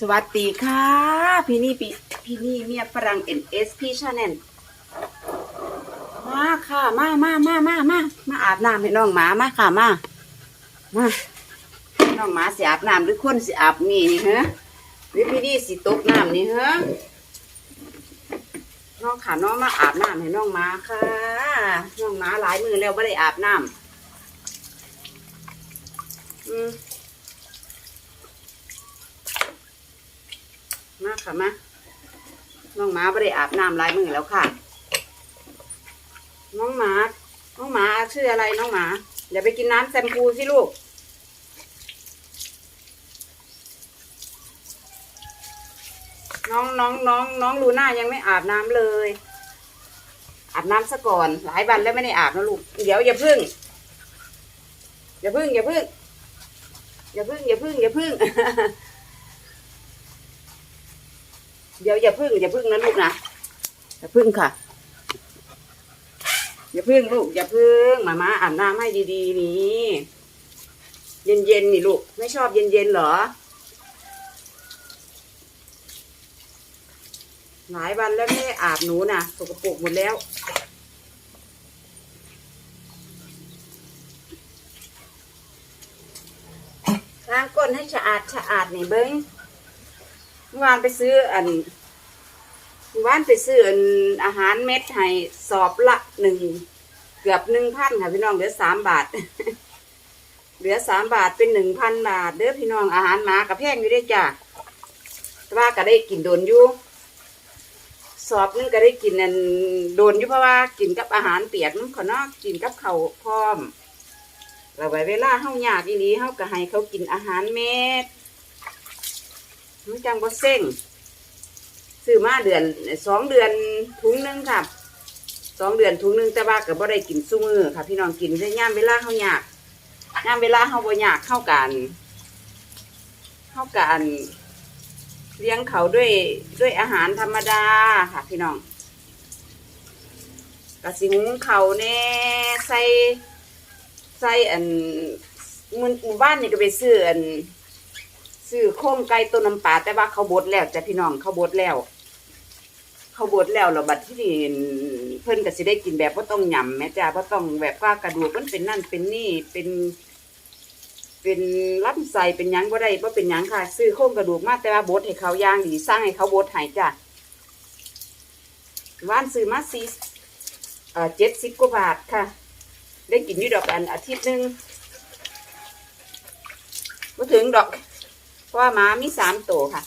สวัสดีค่ะ พี่นี่พี่พี่นี่เมียฝรั่ง NS พี่ชาแนลมาค่ะ มามามามามามาอาบน้ำให้น้องหมามาค่ะมามาน้องหมาสิอาบน้ำหรือคนสิอาบนี่นี่ฮะหรือพี่นี่สิตกน้ำนี่ฮะน้องขาน้องมาอาบน้ำให้น้องหมาค่ะน้องหมาหลายมือแล้วไม่ได้อาบน้ำอืม มา ค่ะมาน้องหมาไม่ได้อาบน้ำลายมือแล้วค่ะ น้องหมา น้องหมาชื่ออะไรน้องหมาอย่าไปกินน้ำแซมพูสิลูก น้องน้องน้องน้องลูน่ายังไม่อาบน้ำเลย อาบน้ำซะก่อน หลายวันแล้วไม่ได้อาบนะลูก เดี๋ยวอย่าพึ่ง อย่าพึ่งอย่าพึ่งอย่าพึ่งอย่าพึ่งอย่าพึ่ง เดี๋ยวอย่าพึ่งอย่าพึ่งนะลูกนะอย่าพึ่งค่ะ อย่าพึ่งลูก อย่าพึ่งมามาอาบน้ำให้ดีๆนี่เย็นๆนี่ลูก ไม่ชอบเย็นๆเหรอ หลายวันแล้วไม่ได้อาบหนูนะสกปรกหมดแล้วล้างก้นให้สะอาดสะอาดนี่เบิ้ง เมื่อวานไปซื้ออันเมื่อวานไปซื้ออันอาหารเม็ดให้สอบละหนึ่งเกือบหนึ่งพันค่ะพี่น้องเหลือสามบาท เหลือสามบาทเป็นหนึ่งพันบาท เด้อพี่น้องอาหารหมากับแพงอยู่ได้จ้ะแต่ว่าก็ได้กินโดนอยู่สอบนึงก็ได้กินอันโดนอยู่เพราะว่ากินกับอาหารเปียกน้ำขอนอกกินกับเขาพร้อมเราไว้เวลาเฮายากอีหลีเฮาก็ให้เขากินอาหารเม็ด มันจังบ่เซ็งซื้อมาเดือนสองเดือนถุงหนึงค่ะสองเดือนถุงหนึงแต่ว่าก็บ่ได้กินซุมือค่ะ พี่น้องกินได้ย่ามเวลาเฮาอยากย่ามเวลาเฮาบ่อยากเข้ากัน เข้ากัน เลี้ยงเขาด้วยด้วยอาหารธรรมดาค่ะ พี่น้องกะสิหุงเขาวแน่ใส่ใส่อันมือหมู่บ้านนี่ก็ไปซื้ออัน ซื้อโค้งไก่ต้นน้ำปลาแต่ว่าเขาบดแล้วจ้ะพี่น้องเขาบดแล้ว เขาบดแล้วเราบัดที่นี่เพิ่นก็สิได้กินแบบว่าต้องหยำแม่จ้าว่าต้องแบบว่ากระดูกมันเป็นนั่นเป็นนี่เป็นเป็นลำไส้เป็นยังบ่าได้บ่เป็นยังค่ะ ซื้อโค้งกระดูกมาแต่ว่าบดให้เขาย่างดีสร้างให้เขาบดให้จ้ะว่านซื้อมาสี่เอ่อเจ็ดสิบกว่าบาทค่ะ ได้กินอยู่ดอกอันอาทิตย์หนึงบ่ถึงดอก ราะว่าหมามีสามตัวค่ะ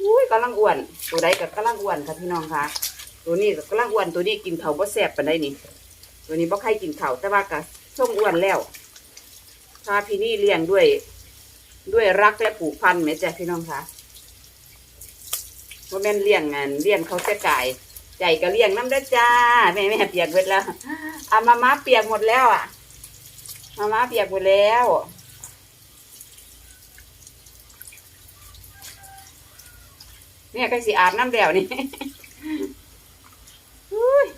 อุ้ยกำลังอ้วน ตัวใดกับกำลังอ้วนค่ะพี่น้องค่ะ ตัวนี้ก็กำลังอ้วนตัวนี้กินเขาบ่แซ่บปานใดนี่ ตัวนี้บ่ใครกินเขาแต่ว่าก็ส่งอ้วนแล้วพาพี่นี่เลี้ยงด้วย ด้วยรักและผูกพันแม่จ้ะพี่น้องค่ะว่าแม่นเลี้ยงงานเลี้ยงเขาจะกายใจก็เลี้ยงน้ำได้จ้าแม่แม่เปียกหมดแล้วอามาม่าเปียกหมดแล้วอะมาม่าเปียกหมดแล้ว เนี่ยใก็สิอาบน้ำแล้วนี่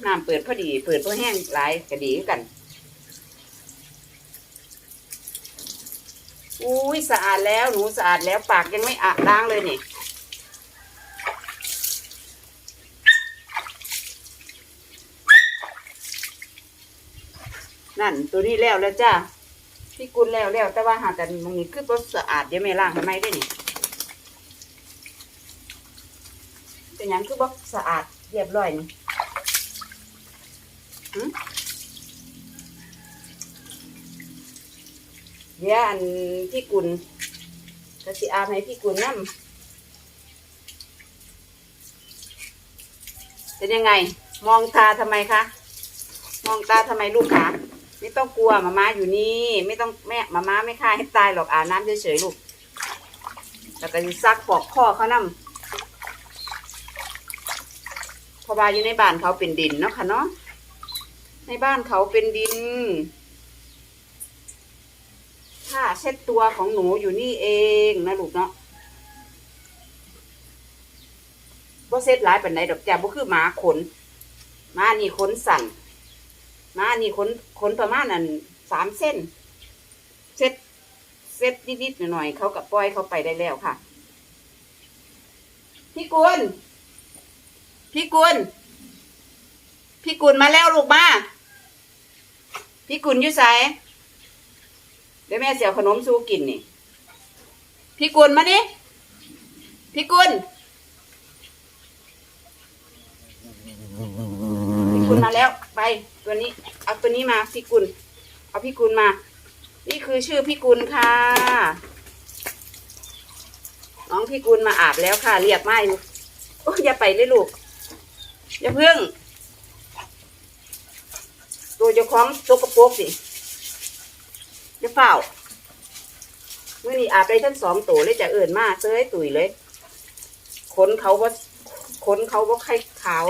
น้ำเปิดพอดี เปิดพอแห้งหลายก็ดีกันอุ้ยสะอาดแล้วหนูสะอาดแล้วปากยังไม่อาบล้างเลยนี่นั่นตัวนี้แล้วแล้วจ้าพี่กุลแล้วแล้วแต่ว่าหากันมองนี้คือบ่สะอาดเดี๋ยวไม่ล้างทำไมได้นี่ เป็นหยังคือบอกสะอาดเรียบร้อยนี่หึเดี๋ยวอันพี่กุลกระสิอาบให้พี่กุลน้ำเป็นยังไง มองตาทำไมคะ มองตาทำไมลูกคะไม่ต้องกลัวมาม่าอยู่นี่ ไม่ต้องแม่มาม่าไม่ฆ่าให้ตายหรอกอาบน้ำเฉยๆลูกแล้วก็ซักปอกข้อเขาน้ำ เพ ราะว่าอยู่ในบ้านเขาเป็นดินเนาะค่ะเนาะในบ้านเขาเป็นดินผ้าเช็ดตัวของหนูอยู่นี่เองนะลูกเนาะบ่เซ็ตหลายปานใดดอกจ้าบ่คือหมาขนหมานี่ขนสั่นหมานี่ขนขนประมาณนั้นสามเส้นเซ็ตเซ็ตนิดๆหน่อยๆเขากับปล่อยเขาไปได้แล้วค่ะ พี่กุล พี่กุล พี่กุลมาแล้วลูกมาพี่กุลอยู่ไสเดี๋ยวแม่เสียขนมสู้กินนี่ พี่กุลมาดิพี่กุลพี่กุลมาแล้วไปตัวนี้ เอาตัวนี้มาพี่กุล เอาพี่กุลมา นี่คือชื่อพี่กุลค่ะ น้องพี่กุลมาอาบแล้วค่ะ เรียบไม่ลูกโอ้ยอย่าไปเลยลูก อย่าเพิ่ง ตัวเจ้าของตกกระโปกสิอย่าเฝ้าเมื่อนี้อาบได้ทั้งสองตัวเลยจะเอิ่นมาเซ้ยตุ๋ยเลยขนเขาว่าขนเขาว่าไข่ขาว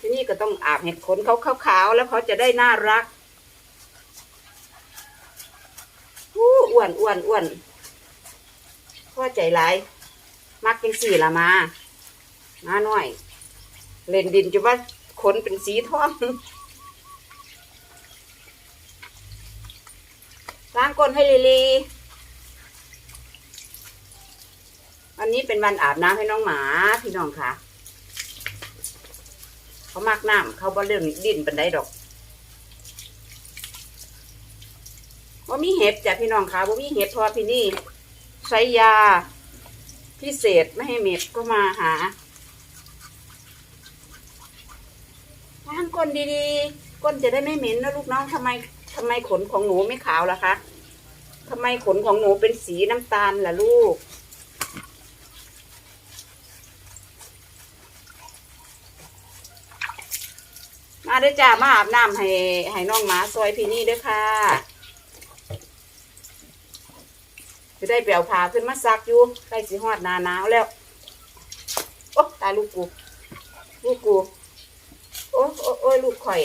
ที่นี่ก็ต้องอาบเห็ดขนเขาขาวๆแล้วเขาจะได้น่ารักอู้อ้วนอ้วนอ้วนพ่อใจร้าย มักเป็นสี่ละมา มาหน่อย เล่นดินจะว่าขนเป็นสีทองล้างก้นให้ลีลีวันนี้เป็นวันอาบน้ำให้น้องหมาพี่น้องค่ะ เขามักน้ำเขาบ่เรื่องดินเป็นได้ดอกว่ามีเห็บจ้ะพี่น้องค่ะว่ามีเห็บพอพี่นี่ใช้ยาพิเศษไม่ให้เม็ดก็มาหา ล้างก้นดีๆ ก้นจะได้ไม่เหม็นนะลูกน้องทำไมทำไมขนของหนูไม่ขาวล่ะคะทำไมขนของหนูเป็นสีน้ำตาลล่ะลูก มาด้จ้ามาอาบน้ำให้ให้น้องหมาซอยพี่นี่เด้อค่ะจะได้เปลี่ยวผาขึ้นมาซักอยู่ใกล้สิฮอดนาหนาวแล้ว โอ้ตายลูกกู ลูกกู โอ้โอ้โอ้ลูกข่อย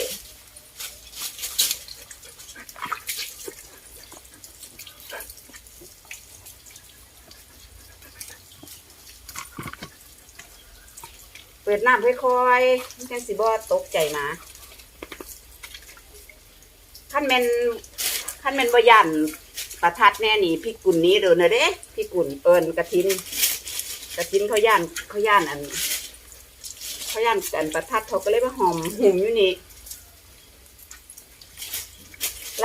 เปิดน้ำค่อยๆมันจังสิบ่ตกใจหมาขั้นแมนขั้นแมนบ่ยันประทัดแน่นี่พี่กุลนี้เด้อนะเด้พี่กุลเอิญกระทินกระทินเขาย่านเขาย่านอัน เขาย่านอันประทัดเขาก็เลยมาหอมหุ่มอยู่นี่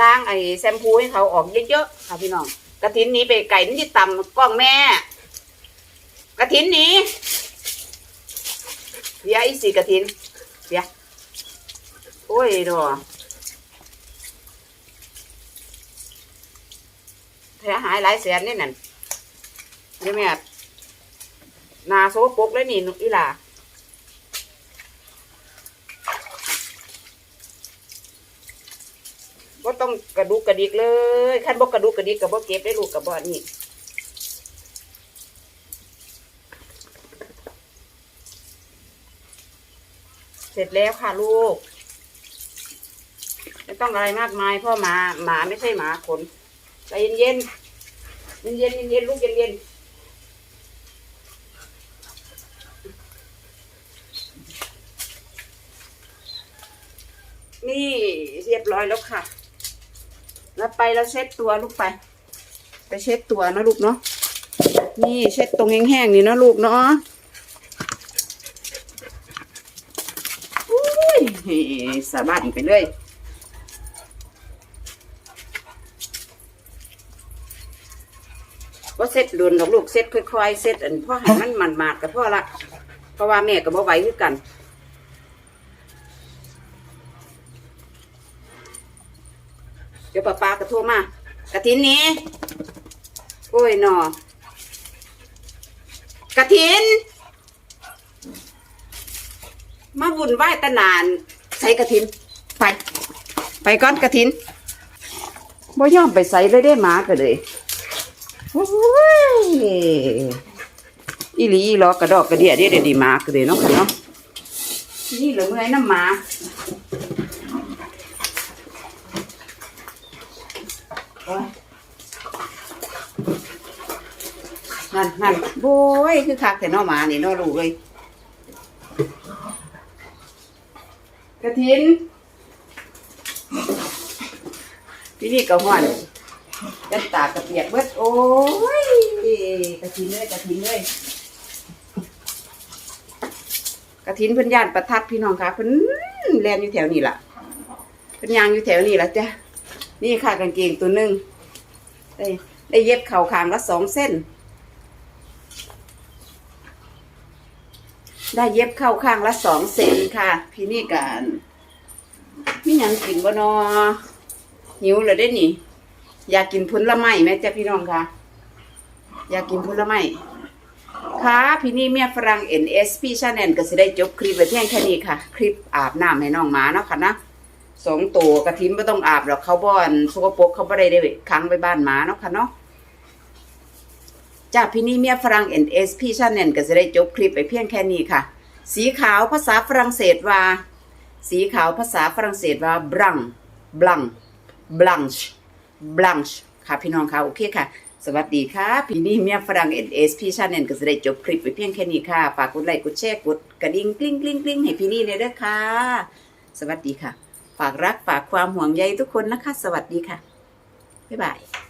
ล้างไอ้แชมพูให้เขาออกเยอะๆค่ะพี่น้องกระทินนี้ไปไก่นี่ต่ำกล้องแม่กระทินนี้เบียร์อีสี่กระทินเบียโอ้ยดอเธอหายหลายแสนนี่นั่นเดี๋ยวแม่นาโซปกเลยนี่นุอีหล่า ต้องกระดุกกระดิกเลยขั้นบ่กระดุกกระดิกกับบ่เก็บได้ลูกกับบ่อนี่เสร็จแล้วค่ะลูกไม่ต้องอะไรมากมายพ่อหมาหมาไม่ใช่หมาขนใจเย็นเย็นเย็นเย็นเย็นๆลูกเย็นเย็นๆนี่เรียบร้อยแล้วค่ะ แล้วไปแล้วเช็ดตัวลูกไป ไปเช็ดตัวนะลูกเนาะนี่เช็ดตรงแห้งๆนี่นะลูกเนาะอุ้ยสาบันไปเลยว่าเซ็ตดุนดอกลูกเซ็ตค่อยๆเซ็ตอันพ่อให้มันมันมาดกับพ่อละเพราะว่าแม่กับบ่ไหวคือกัน ดี๋ยวป้าปากระโทรมากระถินนี้โอ้ยหนอกระถิน มาวุ่นวายตะนานใส่กระถิน ไป ไปก้อนกระถินบ่ยอมไปใส่เลยได้หมาก็เลยโอ้ยอีหลีอีหลอกระดอกกระเดียเดียเดียวดีหมาก็เลยเนาะค่ะเนาะนี่เหลือเมื่อยน้ำหมาโอ้ย นั่นนั่นโบ้ยคือคักแต่นอหมานี่นอลูกเลยกระถินพี่นี่กระห้อนยันตากระเปียกเบิดโอ้ยกระถินเลยกระถินเลยกระถินเพิ่นย่านประทัดพี่น้องค่ะเพิ่นแลนอยู่แถวนี้ล่ะเพิ่นยางอยู่แถวนี้ล่ะจ้ะนี่ค่ะกางเกงตัวหนึ่งได้ได้เย็บเข่าคางละสองเส้น ได้เย็บเข้าข้างละสองเซนค่ะ พี่นี่กันมีหยังกินบ่นอหิวเลยได้นี่ อยากกินผลไม้ไหมจ๊ะพี่น้องคะอยากกินผลไม้ค่ะพี่นี่เมียฝรั่ง NS พี่ชาแนลก็สิได้จบคลิปไปเพียงแค่นี้ค่ะ คลิปอาบน้ำให้น้องหมาเนาะค่ะนะสองตัวกระทิมไม่ต้องอาบหรอกเขาบ่อนสกปรกเขาบ่ได้ได้ค้างไว้บ้านหมาเนาะค่ะเนาะ จากพี่นี่เมียฝรั่ง NS พี่ชาแนลก็จะได้จบคลิปไปเพียงแค่นี้ค่ะ สีขาวภาษาฝรั่งเศสว่า สีขาวภาษาฝรั่งเศสว่า blanc blanc blanche blanche ค่ะพี่น้องค่ะโอเคค่ะ สวัสดีค่ะ พี่นี่เมียฝรั่ง NS พี่ชาแนลก็จะได้จบคลิปไปเพียงแค่นี้ค่ะ ฝากกดไลค์กดแชร์กดกระดิ่งกลิ้งกลิ้งกลิ้งให้พี่นี่เลยด้อค่ะ สวัสดีค่ะ ฝากรักฝากความห่วงใยทุกคนนะคะ สวัสดีค่ะบ๊ายบาย